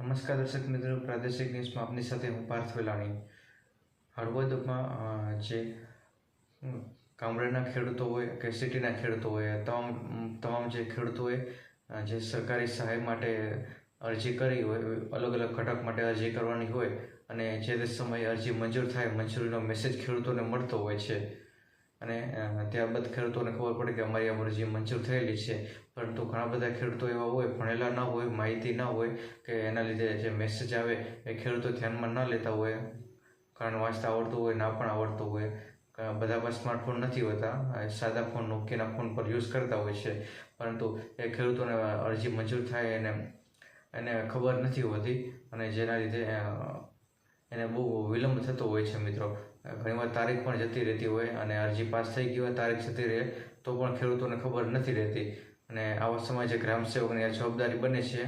નમસ્કાર દર્શક મિત્રો, પ્રાદેશિક ન્યૂઝમાં આપની સાથે હું પાર્થ વેલાણી. હળવદમાં જે કામરેના ખેડૂતો હોય કે સિટીના ખેડૂતો હોય, તમામ તમામ જે ખેડૂતોએ જે સરકારી સહાય માટે અરજી કરી હોય અલગ અલગ ઘટક માટે અરજી કરવાની હોય અને જે તે સમયે અરજી મંજૂર થાય, મંજૂરીનો મેસેજ ખેડૂતોને મળતો હોય છે. અને ત્યારબાદ ખેડૂતોને ખબર પડે કે અમારી આ અરજી મંજૂર થયેલી છે, પરંતુ ઘણા બધા ખેડૂતો એવા હોય, ભણેલા ન હોય, માહિતી ન હોય, કે એના લીધે જે મેસેજ આવે એ ખેડૂતો ધ્યાનમાં ન લેતા હોય, કારણ વાંચતા આવડતું હોય, ના પણ આવડતું હોય. બધા પાસે સ્માર્ટફોન નથી હોતા સાદા ફોન નોકીના ફોન પર યુઝ કરતા હોય છે, પરંતુ એ ખેડૂતોને અરજી મંજૂર થાય એને એને ખબર નથી હોતી, અને જેના લીધે એને બહુ વિલંબ થતો હોય છે મિત્રો. ઘણીવાર તારીખ પણ જતી રહેતી હોય અને અરજી પાસ થઈ ગઈ હોય, તારીખ જતી રહે, તો પણ ખેડૂતોને ખબર નથી રહેતી. અને આવા સમયે જે ગ્રામસેવકની આ જવાબદારી બને છે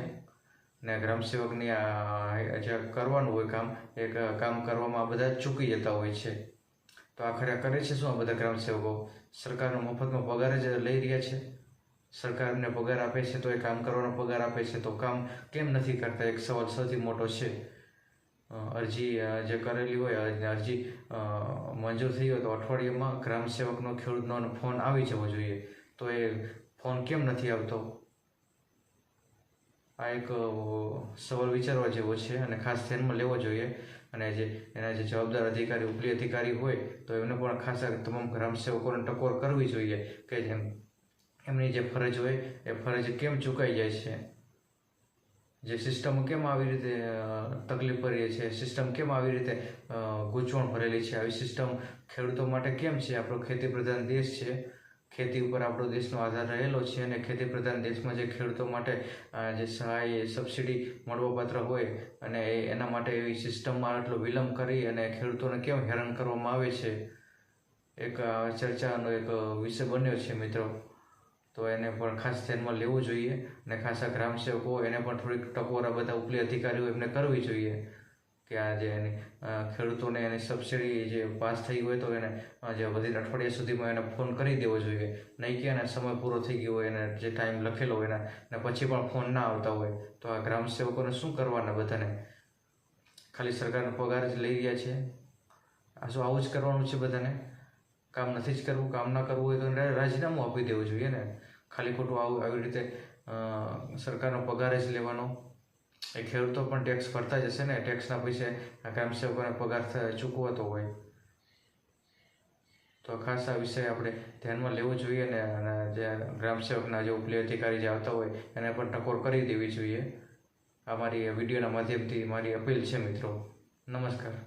ને ગ્રામસેવકની આ જે કરવાનું હોય કામ, એ કામ કરવામાં બધા ચૂકી જતા હોય છે. તો આખરે કરે છે શું આ બધા ગ્રામસેવકો સરકારનો મફતમાં પગાર જ લઈ રહ્યા છે? સરકારને પગાર આપે છે તો એ કામ કરવાનો પગાર આપે છે? તો કામ કેમ નથી કરતા? એક સવાલ સૌથી મોટો છે. અરજી જે કરેલી હોય, અરજી મંજૂર થઈ હોય તો અઠવાડિયામાં ગ્રામસેવકનો ખેડૂતનો ફોન આવી જવો જોઈએ. તો એ ફોન કેમ નથી આવતો? આ એક સવાલ વિચારવા જેવો છે અને ખાસ ધ્યાનમાં લેવો જોઈએ. અને જે, એના જે જવાબદાર અધિકારી, ઉપલી અધિકારી હોય, તો એમને પણ ખાસ તમામ ગ્રામસેવકોને ટકોર કરવી જોઈએ કે જેમ, એમની જે ફરજ હોય, એ ફરજ કેમ ચૂકાઈ જાય છે? જે સિસ્ટમ કેમ આવી રીતે તકલીફ ભરી છે સિસ્ટમ કેમ આવી રીતે ગૂંચવણ ભરેલી છે? આવી સિસ્ટમ ખેડૂતો માટે કેમ છે? આપણો ખેતી પ્રધાન દેશ છે. ખેતી ઉપર આપણો દેશનો આધાર રહેલો છે અને ખેતી પ્રધાન દેશમાં જે ખેડૂતો માટે જે સહાય, સબસિડી મળવાપાત્ર હોય અને એના માટે એવી સિસ્ટમમાં આટલો વિલંબ કરી અને ખેડૂતોને કેમ હેરાન કરવામાં આવે છે? એક ચર્ચાનો એક વિષય બન્યો છે, મિત્રો. તો એને પણ ખાસ ધ્યાનમાં લેવું જોઈએ અને ખાસા ગ્રામસેવકો એને પણ થોડીક ટકોર બધા ઉપલી અધિકારીઓ એમને કરવી જોઈએ કે આ જે એની ખેડૂતોને એની સબસિડી જે પાસ થઈ હોય તો એને જે વધી અઠવાડિયા સુધીમાં એને ફોન કરી દેવો જોઈએ. નહીં કે એને સમય પૂરો થઈ ગયો હોય, એને જે ટાઈમ લખેલો હોય એના, ને પછી પણ ફોન ના આવતા હોય. તો આ ગ્રામસેવકોને શું કરવાના બધાને? ખાલી સરકારનો પગાર જ લઈ રહ્યા છે. આ શું આવું જ કરવાનું છે બધાને? કામ નથી જ કરવું, કામ ના કરવું હોય તો રાજીનામું આપી દેવું જોઈએ ને. ખાલી ખોટું આવું, આવી રીતે સરકારનો પગાર જ લેવાનો. એ ખેડૂતો પણ ટેક્સ ભરતા જ હશે ને. ટેક્સના પૈસે આ ગ્રામસેવકોને પગાર ચૂકવતો હોય. તો ખાસ આ વિષય આપણે ધ્યાનમાં લેવો જોઈએ ને, અને જે ગ્રામસેવકના જે ઉપલી અધિકારી જે આવતા હોય, એને પણ ટકોર કરી દેવી જોઈએ. આ મારી વિડીયોના માધ્યમથી મારી અપીલ છે મિત્રો. નમસ્કાર.